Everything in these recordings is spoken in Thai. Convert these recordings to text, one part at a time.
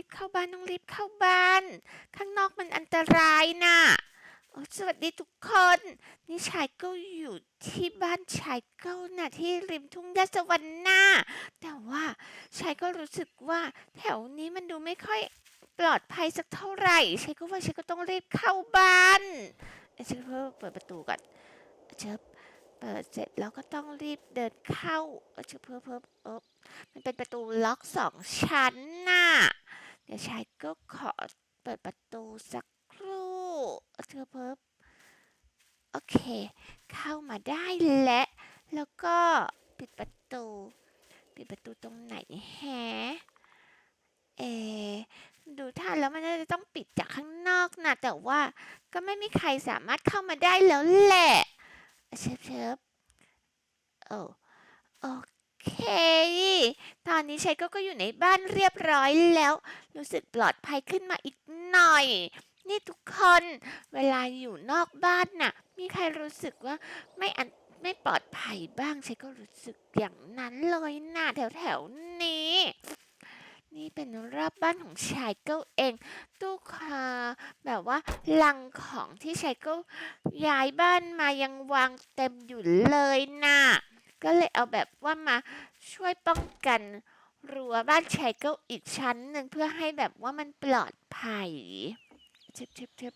รีบเข้าบ้านต้องรีบเข้าบ้าน ข้างนอกมันอันตรายน่ะสวัสดีทุกคน นี่ชายเก้าอยู่ที่บ้านชายเก้าน่ะที่ริมทุ่งหญ้าสวรรค์น่ะแต่ว่าชายก็รู้สึกว่าแถวนี้มันดูไม่ค่อยปลอดภัยสักเท่าไหร่ชายก็ว่าชายก็ต้องรีบเข้าบ้านเอ้ยฉันเพิ่มเปิดประตูก่อนเชิบเปิดเสร็จแล้วก็ต้องรีบเดินเข้าเออเชิบเพิ่มเพิ่มเออมันเป็นประตูล็อกสองชั้นน่ะ ดี๋ยวชายก็ขอเปิดประตูสักครู่เออเชิบเพิ่มโอเค เข้ามาได้แล้วแล้วก็ปิดประตู ปิดประตูตรงไหนแฮะเอดูท่าแล้วมันน่าจะต้องปิดจากข้างนอกนะแต่ว่าก็ไม่มีใครสามารถเข้ามาได้แล้วแหละเชิบเชิบโอ้โอ เค ตอนนี้ชัยก็ก็อยู่ในบ้านเรียบร้อยแล้ว รู้สึกปลอดภัยขึ้นมาอีกหน่อย นี่ทุกคน เวลาอยู่นอกบ้านน่ะ มีใครรู้สึกว่าไม่อันไม่ปลอดภัยบ้างชัยก็รู้สึกอย่างนั้นเลยนะแถวแถวๆนี้ นี่เป็นรอบบ้านของชายเก้าเอง ตู้คาแบบว่าลังของที่ชายเก้าย้ายบ้านมายังวางเต็มอยู่เลยน่ะ ก็เลยเอาแบบว่ามาช่วยป้องกันรั้วบ้านชายเก้าอีกชั้นหนึ่งเพื่อให้แบบว่ามันปลอดภัยเชิบเชิบเชิบ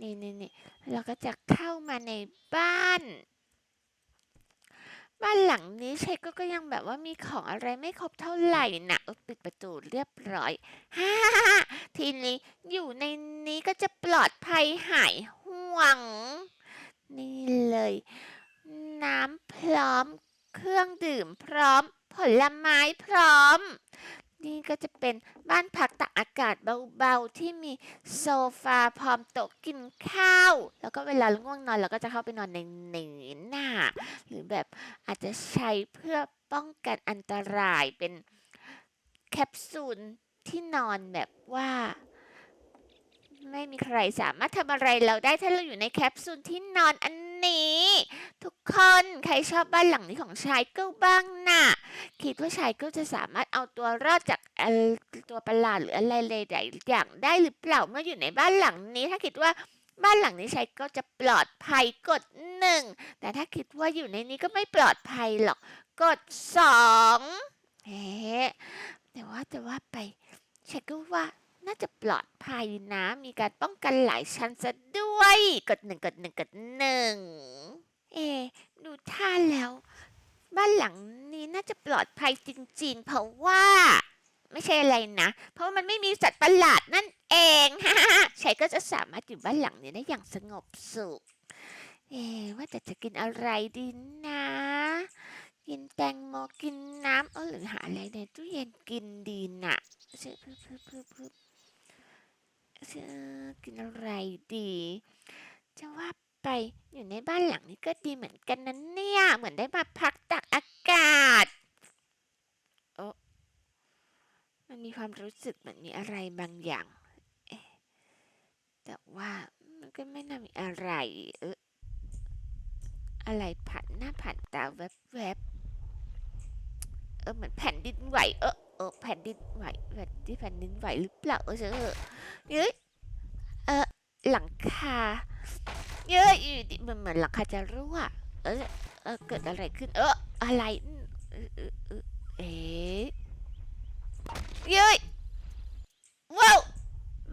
นี่นี่นี่เราก็จะเข้ามาในบ้าน บ้านหลังนี้ชัยก็ก็ยังแบบว่ามีของอะไรไม่ครบเท่าไหร่นะปิดประตูเรียบร้อยฮ่าทีนี้อยู่ในนี้ก็จะปลอดภัยหายห่วง นี่เลย น้ำพร้อม เครื่องดื่มพร้อม ผลไม้พร้อม นี่ก็จะเป็นบ้านพักตากอากาศเบาๆ ที่มีโซฟาพร้อมโต๊ะกินข้าว แล้วก็เวลาง่วงนอนเราก็จะเข้าไปนอนในหนี้น่ะหรือแบบอาจจะใช้เพื่อป้องกันอันตรายเป็นแคปซูลที่นอนแบบว่า ไม่มีใครสามารถทำอะไรเราได้ถ้าเราอยู่ในแคปซูลที่นอนอันนี้ คนใครชอบบ้านหลังนี้ของชายเกิลบ้างน่ะ คิดว่าชายเกิลจะสามารถเอาตัวรอดจากตัวประหลาดหรืออะไรเลยใดอย่างได้หรือเปล่าเมื่ออยู่ในบ้านหลังนี้ ถ้าคิดว่าบ้านหลังนี้ชายก็จะปลอดภัยกดหนึ่งแต่ถ้าคิดว่าอยู่ในนี้ก็ไม่ปลอดภัยหรอกกดสองเฮ้แต่ว่าแต่ว่าไปฉันก็ว่าน่าจะปลอดภัยนะ มีการป้องกันหลายชั้นซะด้วย กดหนึ่งกดหนึ่งกดหนึ่ง เอะดูท่าแล้ว บ้านหลัง น่าจะปลอดภัยจริงๆ เพราะว่า ไม่ใช่อะไรนะ เพราะว่ามันไม่มีสัตว์ประหลาดนั่นเองชัยก็จะสามารถอยู่บ้านหลังนี้ได้อย่างสงบสุข เอะว่าแต่จะกินอะไรดีนะ กินแตงโมกินน้ำเออหรือหาอะไรในตู้เย็นกินดีน่ะเชื่อพึบพึบพึบพึบเชื่อกินอะไรดี จะว่าไปอยู่ในบ้านหลังนี้ก็ดีเหมือนกันนะเนี่ย เหมือนได้มาพักตากอากาศโอ้มันมีความรู้สึกเหมือนมีอะไรบางอย่างเอ๊ะแต่ว่ามันก็ไม่น่ามีอะไร เอออะไรผ่านหน้าผ่านตาแวบๆ เออเหมือนแผ่นดินไหว เออเออแผ่นดินไหวแผ่นที่แผ่นดินไหวหรือเปล่าเออเออเอ้ยเออหลังคาเยอะอยู่ดิมันเหมือนหลังคาจะรั่วเออเออเกิดอะไรขึ้น เออ อะไรอืมเออเออเออเอ๊ะเย้ยว้าว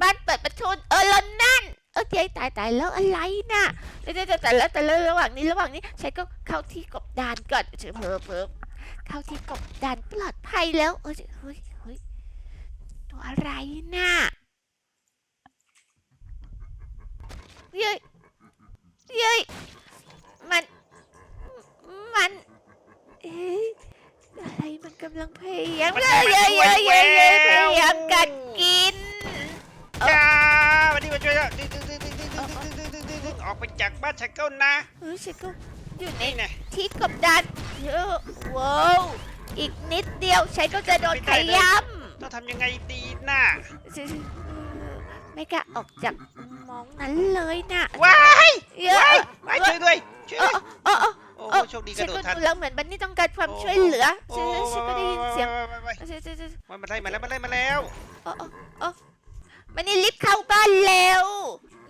บ้านเปิดประตูเออแล้วนั่นเออเจ๊ตายตายแล้วอะไรน่ะเดี๋ยวเดี๋ยวแต่แล้วแต่แล้วระหว่างนี้ระหว่างนี้ฉันก็เข้าที่กบดานก่อนเฉยเพิ่มเพิ่มเข้าที่กบดานปลอดภัยแล้วเออเฮ้ยเฮ้ยตัวอะไรน่ะเย้ยเย้ยมัน มัน เอ๊ะอะไรมันกำลังพยายามมันเย้ยจะเย้ยมาเย้ยช่วยเย้ยพแววยายามกัดกิน จ้าวันนี้มาช่วยแล้วดึงดึงดึงดึงดึงดึงดึงดึงดึงดึงดึงออกไปจากบ้านชักเกิลนะเฮ้ยฉันก็อยู่ในนี่ไงที่กบดานเยอะว้าวอีกนิดเดียวฉันก็จะโดนขย้ำต้องทำยังไงดีน่ะ ไม่กล้าออกจากมองนั้นเลยน่ะว้ายเยอะว้ายว้ายช่วยด้วยช่วยเอด้วยอเออเออโอ้เออโชคดีกฉัระนโดก็ดทัน ดูแล้วเหมือนบันนี่ต้องการความช่วยเหลือโอ้ฉันฉันก็ได้ยินเสียงว้ายว้ายว้ายฉันฉันฉันว้ายมาไล่มาแล้วมาไล่มาแล้วเออเออเออบันนี่รีบเข้าบ้านเร็ว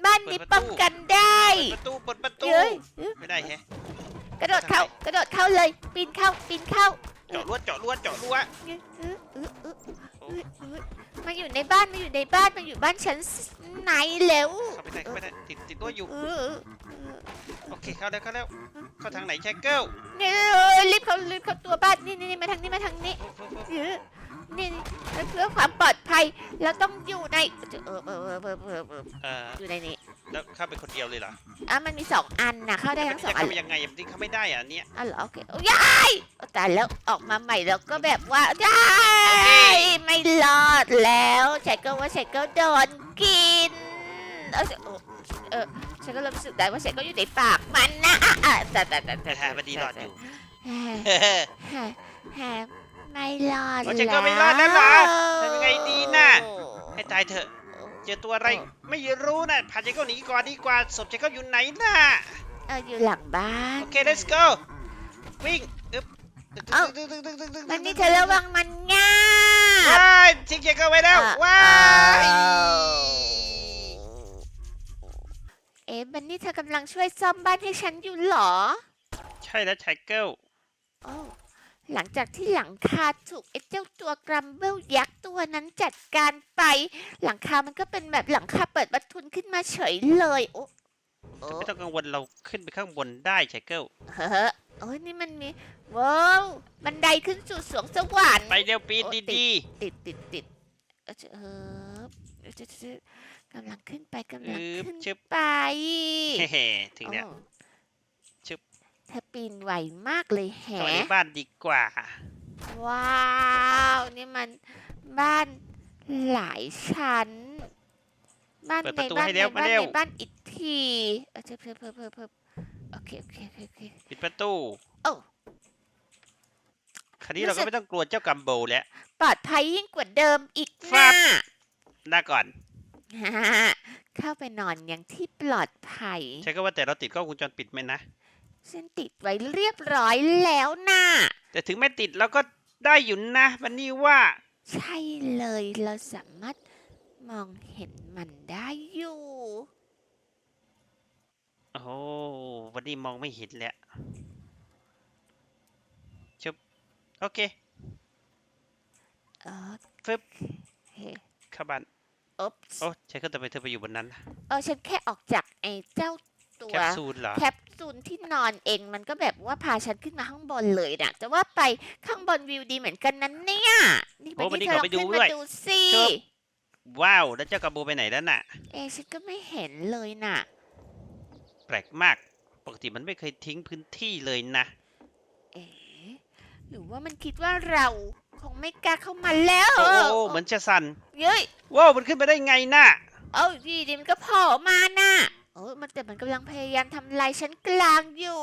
บ้านนี้เปิดประตู ป้องกันได้เปิดประตูเปิดประตูเย้ยเอ้ยไม่ได้แฮะกระโดดเข้ากระโดดเข้าเลย ปีนเข้าปีนเข้าเจาะรั้วเจาะรั้วเจาะรั้วเอ้ยเอ้ยเอ้ยเอ้ยเอ้ยเอ้ยมาอยู่ในบ้านมาอยู่ในบ้านมาอยู่บ้านฉันไหนเร็วเข้าไปได้เข้าไปได้ติดติดรั้วอยู่เออเออโอเคเข้าแล้วเข้าแล้วเข้าทางไหนแชกเกิลนี่เลยรีบเข้ารีบเข้าตัวบ้านนี่นี่นี่มาทางนี้มาทางนี้เออ นี่นี่เพื่อความปลอดภัยเราต้องอยู่ในเออเออเออเออเออเออเอออยู่ในนี้แล้วเข้าไปคนเดียวเลยเหรออะมันมีสองอันนะเข้าได้ทั้งสอจะงอันเข้าไปยังไงอะมันเข้าไม่ได้อะอันเนี้ย อ๋อเหรอโอเคโอ้ยายเอาแต่แล้วออกมาใหม่แล้วก็แบบว่ายาโอเคยไม่รอดแล้วชายก็ว่าชายก็โดนกินเออเออเออฉันก็เริ่มรู้สึกได้ว่าชายก็อยู่ในปากมันนะอะอะแต่แต่แต่แต่แต่ฮะมันดีรอดอยู่แฮะเฮ้แฮะแฮะ ไม่รอดโอ้ฉันก็ไม่รอดแล้วเหรอทำยังไงดีน่ะ ให้ตายเถอะ เจอตัวอะไรไม่รู้นะพาเจเกิลหนีก่อนดีกว่าศพเจเกิลอยู่ไหนน่ะเอออยู่หลังบ้านโอเค let's go วิ่งอึ๊บเอ้ามันนี่เธอระวังมันง่าบว้ายทิ้งเจเกิลไว้แล้วอะว้ายอ้าวเอ๊ะบันนี่เธอกำลังช่วยซ่อมบ้านให้ฉันอยู่เหรอ ใช่แล้วชายเกิลโอ้ หลังจากที่หลังคาถูกไอ้เจ้าตัวกรัมเบิลยักษ์ตัวนั้นจัดการไป หลังคามันก็เป็นแบบหลังคาเปิดประทุนขึ้นมาเฉยเลย โอ้โอ้ไม่ต้องกังวลเราขึ้นไปข้างบนได้ชายเกิลเฮ้อโอ้ยนี่มันมีว้าวบันไดขึ้นสู่สวงสวรรค์ไปเร็วปีนโอ้ติดดีติดติดติดเออเออเออจะจะกำลังขึ้นไปกำลังอึ๊บขึ้นชึบไปๆเฮ้ๆถึงแล้วโอ้ชึบ เธอปีนไวมากเลยแฮเข้ามาในบ้านดีกว่า ว้าวนี่มันบ้านหลายชั้น บ้านเปิดในประตูบ้านให้ในเร็วมาบ้านเร็ว ในบ้านอีกทีเออเพิ่มเพิ่มเพิ่มเพิ่มเพิ่มโอเคโอเคโอเคโอเค ปิดประตูโอ้คราวนี้เราก็ไม่ต้องกลัวเจ้ากัมโบแล้ว ปลอดภัยยิ่งกว่าเดิมอีกครันะบ หน้าก่อนฮ่าเข้าไปนอนอย่างที่ปลอดภัย ใช่ก็ว่าแต่เราติดกล้องวงจรปิดไหมนะ ฉันติดไว้เรียบร้อยแล้วน่ะ แต่ถึงไม่ติดเราก็ได้อยู่นะมันนี่ว่า ใช่เลยเราสามารถมองเห็นมันได้อยู่ โอ้โหวันนี้มองไม่เห็นแล้วชึบโอเคเออฟึบเฮ้เข้าบ้านอุ๊บโอ้ใช่ก็ทำไมเธอไปอยู่บนนั้นล่ะเออฉันแค่ออกจากไอ้เจ้าตัวแคปซูลเหรอแคป ซูลที่นอนเองมันก็แบบว่าพาฉันขึ้นมาข้างบนเลยนะแต่ว่าไปข้างบนวิวดีเหมือนกันนั้นเนี่ย นี่ไปโอ้วันนี้ที่เธอลขอองไปดูขึ้นด้มาวย ดูสิครับว้าว แล้วเจ้ากัมโบไปไหนแล้วน่ะ เอะฉันก็ไม่เห็นเลยน่ะ แปลกมาก ปกติมันไม่เคยทิ้งพื้นที่เลยนะ เอ๋หรือว่ามันคิดว่าเราคงไม่กล้าเข้ามาแล้วโอ้โหเหมือนจะสั่นเย้ยว้าว มันขึ้นไปได้ไงน่ะ เอาดีดีมันก็โผล่มาน่ะ โอ้มันแต่มันกำลังพยายามทำลายชั้นกลางอยู่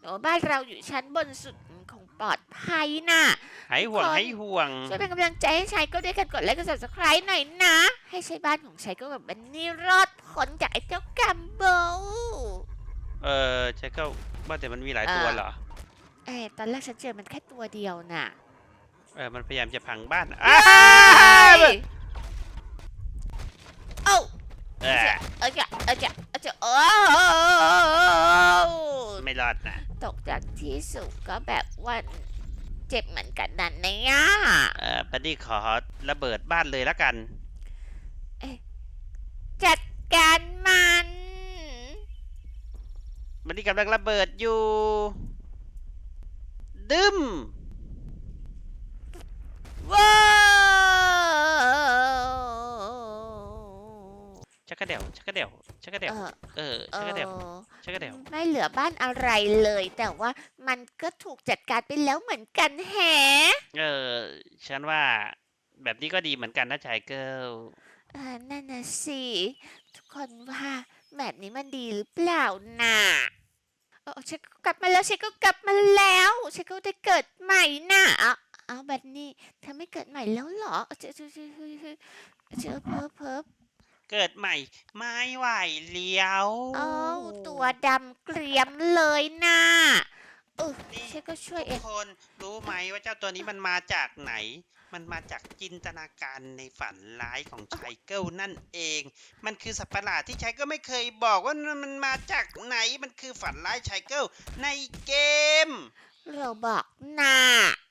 แต่ว่าบ้านเราอยู่ชั้นบนสุดมันคงปลอดภัยน่ะ หายห่วงทุกคน หายห่วง ช่วยเป็นกำลังใจให้ชายก็ด้วยกันกดไลค์กด subscribe หน่อยนะ ให้ใช้บ้านของชายก็แบบบันนี่รอดพ้นจากไอ้เจ้ากัมโบ เออใช่ก็ว่าแต่มันมีหลายตัวอ่า เหรอ เอ้ยตอนแรกฉันเจอมันแค่ตัวเดียวน่ะเออมันพยายามจะพังบ้านเย้อ้าเอ้าเอเอ้าอเอ้า เอ้าเอ้า เอ้าโอ้ไม่รอดนะตกจากที่สูงก็แบบว่าเจ็บเหมือนกันนั่นเนี่ยเออบัดดี้ขอระเบิดบ้านเลยละกัน จัดการมันบัดดี้กำลังระเบิดอยู่ ดึมว้า ระเดี่ยวชักกระเดี่ยวชักกระเดี่ยวเออเออเอชักกระเดี่ยวอชักกระเดี่ยวไม่เหลือบ้านอะไรเลย แต่ว่ามันก็ถูกจัดการไปแล้วเหมือนกันแฮะเออฉันว่าแบบนี้ก็ดีเหมือนกันนะชายเกิลเออนั่นน่ะสิทุกคนว่าแบบนี้มันดีหรือเปล่าน่ะเออฉันก็กลับมาแล้วฉันก็กลับมาแล้วฉันก็ได้เกิดใหม่น่ะเอาเอาแบบนี้เธอไม่เกิดใหม่แล้วเหรอเออเจอเจอเจอเจอเจอเจอเพิ่มเพิ่ม เกิดใหม่ ไม่ไหวเลี้ยวเอ้าตัวดำเกรียมเลยนะเออนี่ฉันก็ช่วยเอทุง กคนรู้ไหมว่าเจ้าตัวนี้มันมาจากไหน มันมาจากจินตนาการในฝันร้ายของชายเกิลนั่นเอง มันคือสัตว์ประหลาดที่ชายเกิลไม่เคยบอกว่ามันมาจากไหน มันคือฝันร้ายชายเกิลในเกม เราบอกนา